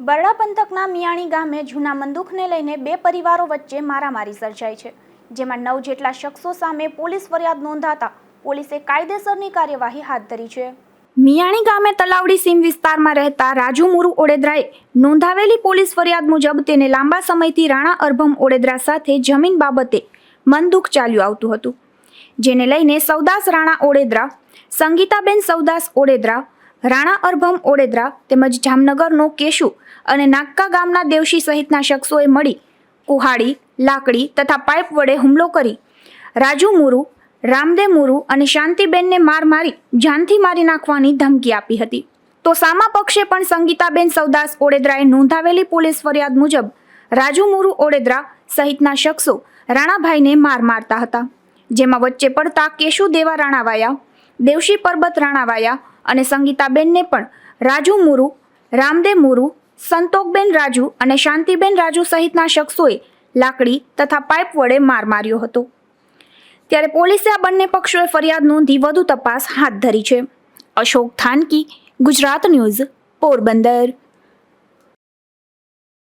બરડા પંથકના મિયાણી ગામે જૂના બંદૂકને લઈને બે પરિવારો વચ્ચે મારામારી સર્જાઈ છે, જેમાં નવ જેટલા શખ્સો સામે પોલીસ ફરિયાદ નોંધાતા પોલીસે કાયદેસરની કાર્યવાહી હાથ ધરી છે. મિયાણી ગામે તલાવડી સીમ વિસ્તારમાં રહેતા રાજુ મુરુ ઓડેદરાએ નોંધાવેલી પોલીસ ફરિયાદ મુજબ તેને લાંબા સમયથી રાણા અરભમ ઓડેદરા સાથે જમીન બાબતે મનદુખ ચાલ્યું આવતું હતું, જેને લઈને સૌદાસ રાણા ઓડેદરા, સંગીતાબેન સૌદાસ ઓડેદરા રાણા અરભમ ઓડેદરા તેમજ જામનગરનો કેશુ અને નાક્કા ગામના દેવશી સહિતના શખ્સોએ મળી કુહાડી, લાકડી તથા પાઇપ વડે હુમલો કરી. રાજુ મુરુ રામદે મુરુ અને શાંતિબેનને માર મારી જાનથી મારી નાખવાની ધમકી આપી હતી. તો સામા પક્ષે પણ સંગીતાબેન સૌદાસ ઓડેદરાએ નોંધાવેલી પોલીસ ફરિયાદ મુજબ રાજુ મુરુ ઓડેદરા સહિતના શખ્સો રાણાભાઈને માર મારતા હતા, જેમાં વચ્ચે પડતા કેશુ દેવા રાણાવાયા દેવશી પરબત રાણાવાયા અને સંગીતાબેનને પણ રાજુ મુરુ રામદે મુરુ, સંતોકબેન રાજુ અને શાંતિબેન રાજુ સહિતના શખ્સોએ લાકડી તથા પાઇપ વડે માર માર્યો હતો. ત્યારે પોલીસે આ બંને પક્ષોએ ફરિયાદ નોંધી વધુ તપાસ હાથ ધરી છે. અશોક થાનકી, ગુજરાત ન્યૂઝ, પોરબંદર.